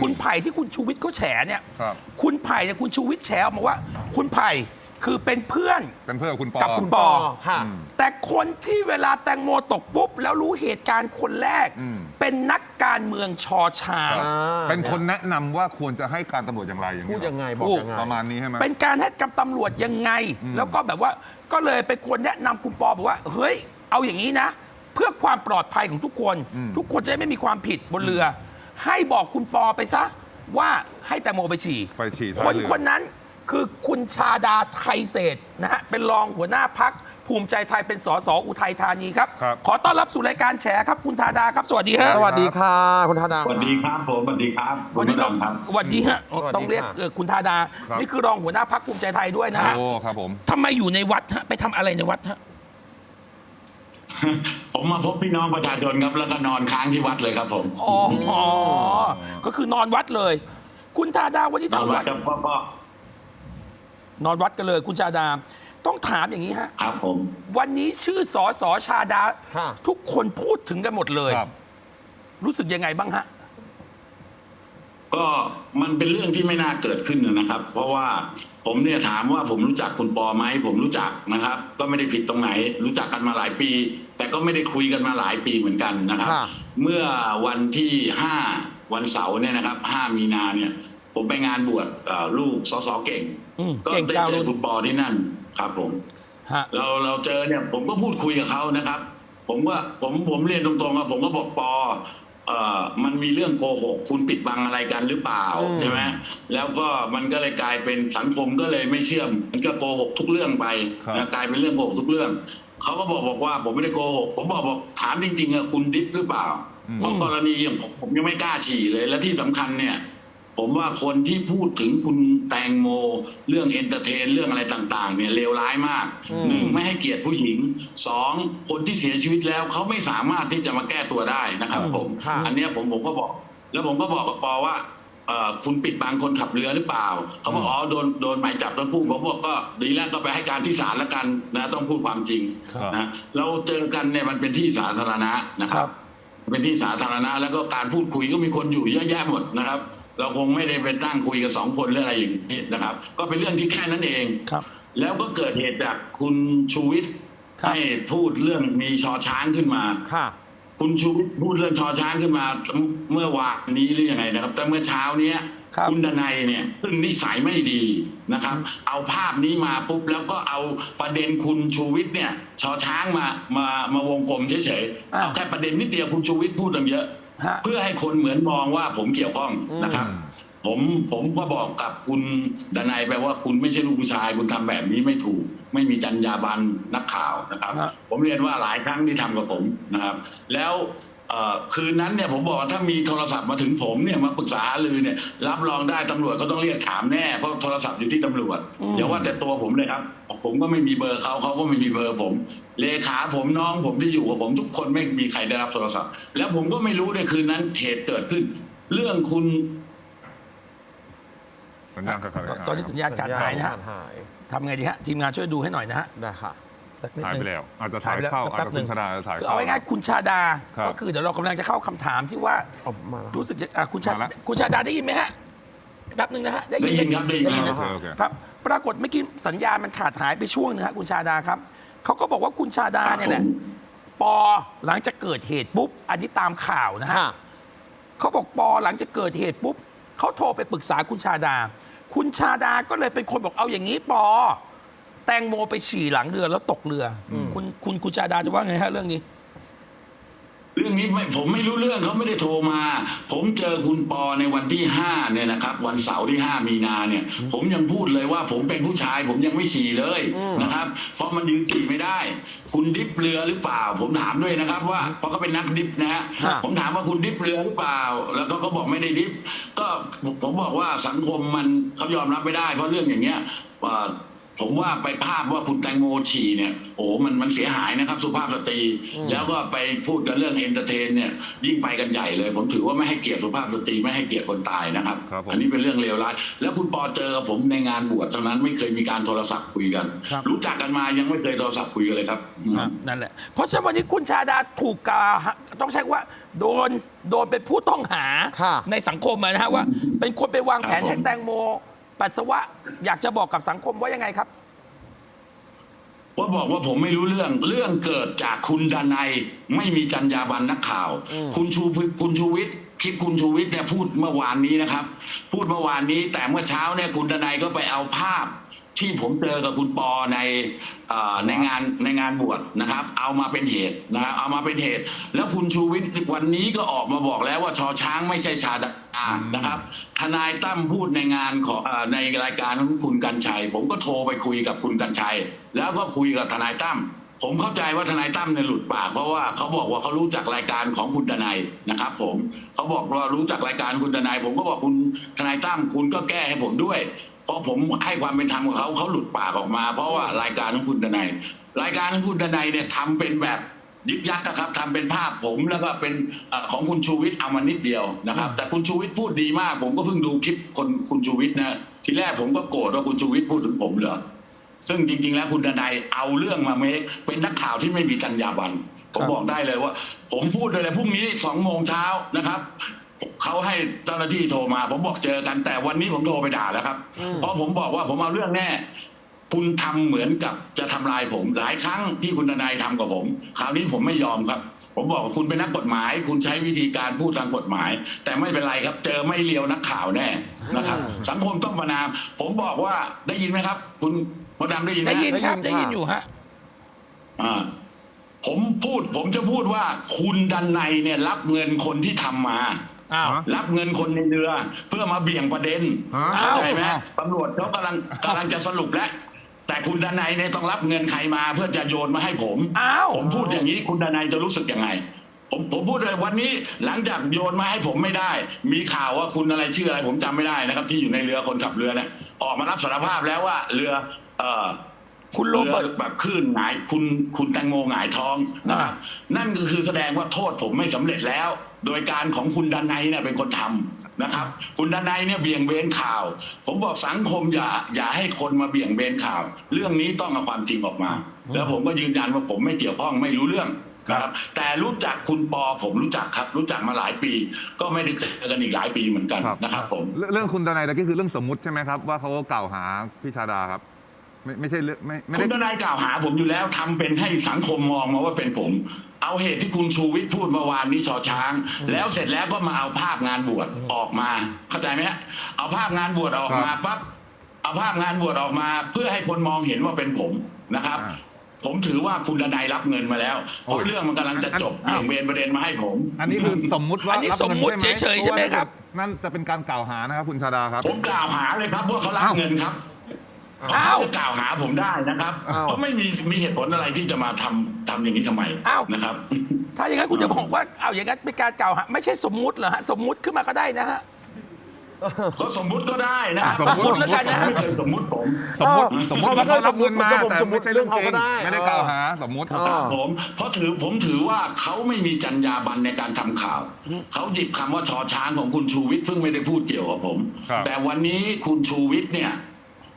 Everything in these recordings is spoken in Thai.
คุณไผ่ที่คุณชูวิทย์เขาแฉเนี่ยครับ คุณไผ่เนี่ยคุณชูวิทย์แฉออกมาว่า คุณไผ่คือเป็นเพื่อนเป็นเพื่อนกับคุณปอ กับคุณปอค่ะ แต่คนที่เวลาแตงโมตกปุ๊บ แล้วรู้เหตุการณ์คนแรก อืม เป็นนักการเมืองชอชางครับอ่า เป็นคนแนะนำว่าควรจะให้การตำรวจอย่างไรอย่างพูนี้ดเหรอยังไงบอกถูกยังไง ประมาณนี้ใช่ไหม เป็นการให้กับตำรวจยังไงอืมแล้วก็แบบว่าก็เลยเป็นคนแนะนำคุณปอบอกว่า เฮ้ย เอาอย่างนี้นะ เพื่อความปลอดภัยของทุกคน ทุกคนจะได้ไม่มีความผิดบนเรือ ให้บอกคุณปอไปซะ ว่าให้แตงโมไปฉี่ไปฉี่คท้ายนเรือ คนนั้นคือคุณชาดาไทยเศรษฐ์นะฮะเป็นรองหัวหน้าพักภูมิใจไทยเป็นสสอุทัยธานีครับ ครับ ขอต้อนรับสู่รายการแฉครับคุณธาดาครับ สวัสดีครับสวัสดีค่ะ คุณธนา สวัสดีครับผมสวัสดีครับคุวัณนนี้มเราดำครับ สวัสดีฮะสวัสดีต้องเรียกค่ะ เอ่อคุณธาดา ครับ นี่คือรองหัวหน้าพักภูมิใจไทยด้วยนะฮะโอ้ครับผม ทำไมอยู่ในวัดฮะไปทำอะไรในวัดฮะ ผมมาพบพี่น้องประชาชนครับ แล้วก็นอนค้างที่วัดเลยครับผมอ๋ออ๋อก็คือนอนวัดเลย คุณธาดาวันนี้นอนทำวัวัดดครับพ่อพ่อนอนวัดกันเลยคุณชาดา ต้องถามอย่างนี้ฮะ ครับผม วันนี้ชื่อสอสอชาดา ค่ะ ทุกคนพูดถึงกันหมดเลย ครับ รู้สึกยังไงบ้างฮะ ก็มันเป็นเรื่องที่ไม่น่าเกิดขึ้นนะครับ เพราะว่าผมเนี่ยถามว่าผมรู้จักคุณปอไหมผมรู้จักนะครับ ก็ไม่ได้ผิดตรงไหน รู้จักกันมาหลายปี แต่ก็ไม่ได้คุยกันมาหลายปีเหมือนกันนะครับ ค่ะ เมื่อวันที่ห้าวันเสาร์เนี่ยนะครับห้ามีนาเนี่ย ผมไปงานบวชเอ่อลูกสสเก่ง อืมก็เก่งได้ก้าวเจรุ่อนคุณปอที่นั่นครับผม ฮะ เราเราเจอเนี่ยผมก็พูดคุยกับเขานะครับ ผมว่าผมผมเรียนตรงๆว่าผมก็บอกปอเอ่อมันมีเรื่องโกหกคุณปิดบังอะไรกันหรือเปล่าอืม ใช่ไหมแล้วก็มันก็เลยกลายเป็นสังคมก็เลยไม่เชื่อมมันก็โกหกทุกเรื่องไปครับ นะกลายเป็นเรื่องโกหกทุกเรื่อง เขาก็บอกบอกว่าผมไม่ได้โกหกผมบอกบอกถามจริงๆอะคุณดิฟหรือเปล่าเพราะกรณีอย่างผมผมยังไม่กล้าฉี่เลย และที่สำคัญเนี่ย ผมว่าคนที่พูดถึงคุณแตงโม เรื่องเอนเตอร์เทนเรื่องอะไรต่าง ๆ เนี่ยเลวร้ายมากอืมหนึ่งไม่ให้เกียรติผู้หญิงสองคนที่เสียชีวิตแล้วเขาไม่สามารถที่จะมาแก้ตัวได้นะครับ ผมค่ะอันเนี้ยผมผมก็บอก แล้วผมก็บอกกับปอว่า เอ่อคุณปิดบังคนขับเรือหรือเปล่า เขาบอกอ๋อโดนโดนหมายจับทั้งคู่ผมบอกก็ดีแล้วก็ไปให้การที่ศาลแล้วกันนะต้องพูดความจริงครับนะเราเจอกันเนี่ยมันเป็นที่สาธารณะนะคครัรับ บ เป็นที่สาธารณะแล้วก็การพูดคุยก็มีคนอยู่เยอะแยะหมดนะครับ เราคงไม่ได้ไปตั้งคุยกันสองคนหรืออะไรอย่างนี้นะครับ ก็เป็นเรื่องที่แค่นั้นเอง ครับ แล้วก็เกิดเหตุจากคุณชูวิทย์ครับ ให้พูดเรื่องมีชอช้างขึ้นมา ค่ะ คุณชูวิทย์พูดเรื่องชอช้างขึ้นมาเมื่อวานนี้หรือยังไงนะครับ แต่เมื่อเช้าเนี้ยครับณดนัยเนี่ยซึ่งนิสัยไม่ดีนะครับ เอาภาพนี้มาปุ๊บแล้วก็เอาประเด็นคุณชูวิทย์เนี่ยชอช้างมามามาวงกลมเฉยๆอ้าว เอาแค่ประเด็นนิดเดียวคุณชูวิทย์พูดตั้งเยอะ ฮะ เพื่อให้คนเหมือนมองว่าผมเกี่ยวข้องนะครับอืม ผมผมก็บอกกับคุณดนัยไปว่าคุณไม่ใช่ลูกผู้ชาย คุณทำแบบนี้ไม่ถูก ไม่มีจรรยาบรรณนักข่าวนะครับฮะผมเรียนว่าหลายครั้งที่ทำกับผมนะครับ แล้วเอ่อคืนนั้นเนี่ยผมบอกว่าถ้ามีโทรศัพท์มาถึงผมเนี่ยมาปรึกษาหารือเนี่ยรับรองได้ตำรวจก็ต้องเรียกถามแน่เพราะโทรศัพท์อยู่ที่ตำรวจอย่าว่าแต่ตัวผมเลยครับ ผมก็ไม่มีเบอร์เขาเขาก็ไม่มีเบอร์ผม เลขาผมน้องผมที่อยู่กับผมทุกคนไม่มีใครได้รับโทรศัพท์ แล้วผมก็ไม่รู้ในคืนนั้นเหตุเกิดขึ้น เรื่องคุณ สัญญาณขาดหายตอนนี้สัญญาณขาดหายนะฮะสัญญณขาดหายทำไงดีฮะทีมงานช่วยดูให้หน่อยนะฮะได้ค่ะ สักนิดหายนึไปง แล้ว อาจจะหาสายยไปแล้วเข้าอาจแป๊จะบหนึ่คุงณชาดาสายคือเข้า เอาง่ายๆคุณชาดา ครับ ก็คือเดี๋ยวเรากำลังจะเข้าคำถามที่ว่าออกมาแล้ว รู้สึกอะคุณชามาแล้วคุณชาดาได้ยินไหมฮะแป๊บหนึ่งนะฮะได้ยินครับได้ยินนะโอเคโอเค ครับ ปรากฏเมื่อกี้สัญญาณมันขาดหายไปช่วงนึงฮะคุณชาดาครับเขาก็บอกว่าคุณชาดาเนี่ยแหละปอหลังจากเกิดเหตุปุ๊บอันนี้ตามข่าวนะฮะ ค่ะ เขาบอกปอหลังจากเกิดเหตุปุ๊บเขาโทรไปปรึกษาคุณชาดา คุณชาดาก็เลยเป็นคนบอกเอาอย่างนี้ปอ แตงโมไปฉี่หลังเรือแล้วตกเรืออคุณคุณคุณชาดาจะว่าไงฮะเรื่องนี้ เรื่องนี้ไม่ผมไม่รู้เรื่องเขาไม่ได้โทรมา ผมเจอคุณปอในวันที่ห้าเนี่ยนะครับ วันเสาร์ที่ห้ามีนาเนี่ย ผมยังพูดเลยว่าผมเป็นผู้ชาย ผมยังไม่ฉี่เลยนะครับ เพราะมันยืนฉี่ไม่ได้ คุณดิฟเรือหรือเปล่า ผมถามด้วยนะครับ ว่าเพราะเขาเป็นนักดิฟนะฮะฮะ ผมถามว่าคุณดิฟเรือหรือเปล่า แล้วก็เขาบอกไม่ได้ดิฟ ก็ผมบอกว่าสังคมมันเขายอมรับไม่ได้ เพราะเรื่องอย่างเงี้ยว่า ผมว่าไปภาพว่าคุณแตงโมฉี่เนี่ยโอ้โหมันมันเสียหายนะครับ สุภาพสตรี แล้วก็ไปพูดกันเรื่องเอนเตอร์เทนเนี่ยยิ่งไปกันใหญ่เลย ผมถือว่าไม่ให้เกียรติสุภาพสตรีไม่ให้เกียรติคนตายนะครับครับผมอันนี้เป็นเรื่องเลวร้ายแล้วคุณปอเจอกับผมในงานบวชเท่านั้นไม่เคยมีการโทรศัพท์คุยกันครับรู้จักกันมายังไม่เคยโทรศัพท์คุยกันเลยครับอะนั่นแหละ เพราะฉะนั้นวันนี้คุณชาดาถูกกล่าวหาต้องใช้คำว่าโดนโดนเป็นผู้ต้องหาค่ะในสังคมอะนะฮะว่า เป็นคนไปวางแผนครับผมให้แตงโม ปัสสาวะอยากจะบอกกับสังคมว่ายังไงครับ ว่าบอกว่าผมไม่รู้เรื่องเรื่องเกิดจากคุณดนัยไม่มีจรรยาบรรณนักข่าว คุณชูวิทย์คุณชูวิทย์คลิปคุณชูวิทย์เนี่ยพูดเมื่อวานนี้นะครับ พูดเมื่อวานนี้แต่เมื่อเช้าเนี่ยคุณดนัยก็ไปเอาภาพ ที่ผมเจอกับคุณปอในอในงานในงานบวชนะครับ เอามาเป็นเหตุนะครับเอามาเป็นเหตุ แล้วคุณชูวิทย์วันนี้ก็ออกมาบอกแล้วว่าชอช้างไม่ใช่ชาดานะครับทนายตั้มพูดในงานของในรายการของคุณกัญชัย ผมก็โทรไปคุยกับคุณกัญชัย แล้วก็คุยกับทนายตั้มผมเข้าใจว่าทนายตั้มเนี่ยหลุดปาก เพราะว่าเขาบอกว่าเขารู้จักรายการของคุณทนายนะครับ ผมเขาบอกว่ารู้จักรายการคุณทนาย ผมก็บอกคุณทนายตั้มคุณก็แก้ให้ผมด้วย เพราะผมให้ความเป็นธรรมกับเขาเขาหลุดปากออกมา เพราะว่ารายการของคุณทนายรายการของคุณทนายเนี่ยทำเป็นแบบยึกยักษ์นะครับทำเป็นภาพผมแล้วก็เป็นของคุณชูวิทย์เอามานิดเดียวนะครับ แต่คุณชูวิทย์พูดดีมาก ผมก็เพิ่งดูคลิปคนคุณชูวิทย์นะทีแรกผมก็โกรธว่าคุณชูวิทย์พูดถึงผมเหรอซึ่งจริง ๆ แล้วคุณดนายเอาเรื่องมาเมคเป็นนักข่าวที่ไม่มีจรรยาบรรณผมบอกได้เลยว่า ผมพูดเลยเลยพรุ่งนี้สองโมงเช้านะครับ เขาให้เจ้าหน้าที่โทรมา ผมบอกเจอกันแต่วันนี้ผมโทรไปด่าแล้วครับ เพราะผมบอกว่าผมเอาเรื่องแน่ คุณทำเหมือนกับจะทำลายผม หลายครั้งที่คุณทนายทำกับผม คราวนี้ผมไม่ยอมครับ ผมบอกว่าคุณเป็นนักกฎหมาย คุณใช้วิธีการพูดทางกฎหมาย แต่ไม่เป็นไรครับ เจอไม่เลียวนักข่าวแน่นะครับ สังคมต้องประนาม ผมบอกว่าได้ยินไหมครับ คุณมดดำได้ยินไหมได้ฮะยินครับได้ได้ยินค่ะยินอยู่ฮะอ่าผมพูด ผมจะพูดว่าคุณดันในยเนี่ยรับเงินคนที่ทำมา อ้าวฮะรับเงินคนในเรือ เพื่อมาเบี่ยงประเด็นฮะเข้าใจไหมอ้าวตำรวจเขากำลังกำลังจะสรุปแล้ว แต่คุณดนายเนี่ยต้องรับเงินใครมา เพื่อจะโยนมาให้ผม อ้าว ผมพูดอย่างนี้คุณดนายจะรู้สึกยังไง ผมผมพูดเลยวันนี้หลังจากโยนมาให้ผมไม่ได้ มีข่าวว่าคุณอะไรชื่ออะไร ผมจำไม่ได้นะครับ ที่อยู่ในเรือคนขับเรือเนี่ยออกมารับสารภาพแล้วว่าเรือ เอ่อ คุณโรเบิร์ต แบบคลื่นหงายคุณคุณแตงโมหงายท้องนะครับนั่นก็คือแสดงว่าโทษผมไม่สำเร็จแล้ว โดยการของคุณดันไนเนี่ยเป็นคนทำนะครับ คุณดันไนเนี่ยเบี่ยงเบนข่าว ผมบอกสังคมอย่าอย่าให้คนมาเบี่ยงเบนข่าว เรื่องนี้ต้องเอาความจริงออกมา แล้วผมก็ยืนยันว่าผมไม่เกี่ยวข้องไม่รู้เรื่องนะครับแต่รู้จักคุณปอผมรู้จักครับ รู้จักมาหลายปี ก็ไม่ได้เจอกันอีกหลายปีเหมือนกันนะครับผมเรื่องเรื่องคุณดนายตะกี้คือเรื่องสมมุติใช่ไหมครับว่าเขากล่าวหาพี่ชาดาครับ ไม่ไม่ใช่เรื่องไม่ไม่คุได้ณทนายกล่าวหาผมอยู่แล้วทำเป็นให้สังคมมองมาว่าเป็นผม เอาเหตุที่คุณชูวิทย์พูดเมื่อวานนี้ชอช้าง แล้วเสร็จแล้วก็มาเอาภาพงานบวชออกมา เข้าใจไหมฮะเอาภาพงานบวชออกมาปั๊บเอาภาพงานบวชออกมา เพื่อให้คนมองเห็นว่าเป็นผมนะครับ ผมถือว่าคุณทนายรับเงินมาแล้วเพราะเรื่องมันกำลังจะจบเบี่ยงเบนประเด็นมาให้ผม อันนี้คือสมมุติว่าอันนี้รับสมมุติงินเฉยๆใช่ไหมครับ นั่นจะเป็นการกล่าวหานะครับคุณชาดาครับ ผมกล่าวหาเลยครับว่าเขารับอ้าวเงินครับ อ้าวเขาจะกล่าวหาผมได้นะครับอ้าวเพราะไม่มีมีเหตุผลอะไรที่จะมาทำทำอย่างนี้ทำไมอ้าวนะครับ ถ้าอย่างนั้นคุณจะบอกว่าเอาอย่างนั้นเป็นการกล่าวหาไม่ใช่สมมุติเหรอฮะสมมุติขึ้นมาก็ได้นะฮะก็สมมุติก็ได้นะอะสมมุติแล้วกันนะไม่เคยสมมุติผมสมมติเออสมมติว่าเขารับเงินมาก็ผมแต่สมมุติไม่ใช่เรื่องจริงเรื่องเขาก็ได้ไม่ได้กล่าวหาสมมติเออผมเพราะถือผมถือว่าเขาไม่มีจรรยาบรรณในการทำข่าวเขาหยิบคำว่าชอช้างของคุณชูวิทย์ซึ่งไม่ได้พูดเกี่ยวกับผมครับแต่วันนี้คุณชูวิทย์เนี่ย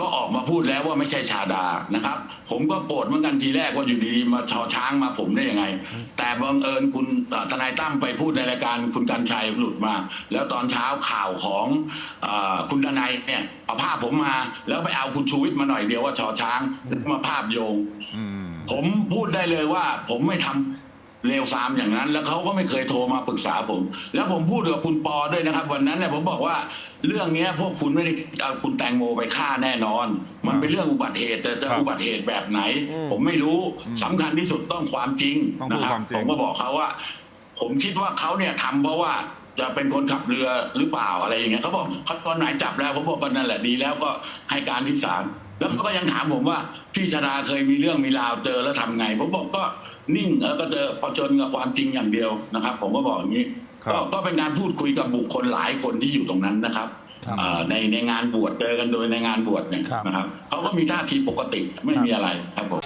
ก็ออกมาพูดแล้วว่าไม่ใช่ชาดานะครับ ผมก็โกรธเหมือนกันทีแรกว่าอยู่ดีๆมาชอช้างมาผมได้ยังไง แต่บังเอิญคุณเอ่อทนายตั้มไปพูดในรายการคุณกันชัยหลุดมา แล้วตอนเช้าข่าวของเออคุณดนายเนี่ยเอาภาพผมมา แล้วไปเอาคุณชูวิทย์มาหน่อยเดียวว่าชอช้างแล้วมาภาพโยงอืมผมพูดได้เลยว่าผมไม่ทำ เลวซามอย่างนั้น แล้วเขาก็ไม่เคยโทรมาปรึกษาผม แล้วผมพูดกับคุณปอด้วยนะครับ วันนั้นเนี่ยผมบอกว่าเรื่องเนี้ยพวกคุณไม่ได้เอาคุณแตงโมไปฆ่าแน่นอน มันเป็นเรื่องอุบัติเหตุจะจะครับอุบัติเหตุแบบไหนอืมผมไม่รู้สำคัญที่สุดต้องความจริงต้องพูนะดครับความจริงผมก็บอกเขาว่า ผมคิดว่าเขาเนี่ยทำเพราะว่าจะเป็นคนขับเรือหรือเปล่าอะไรอย่างเงี้ยเขาบอกเขาตอนไหนจับแล้วผมบอกกันนั่นแหละดีแล้วก็ให้การที่ศาล แล้วเขาก็ยังถามผมว่าพี่ชาดาเคยมีเรื่องมีราวเจอแล้วทำไง ผมบอกก็นิ่งแล้วก็เจอเผชิญกับความจริงอย่างเดียวนะครับ ผมก็บอกอย่างนี้ครับก็ก็เป็นการพูดคุยกับบุคคลหลายคนที่อยู่ตรงนั้นนะครับครับเอ่อในในงานบวชเจอกันโดยในงานบวชเนี่ยครับนะครับเขาก็มีท่าทีปกติไม่มีอะไรครับผม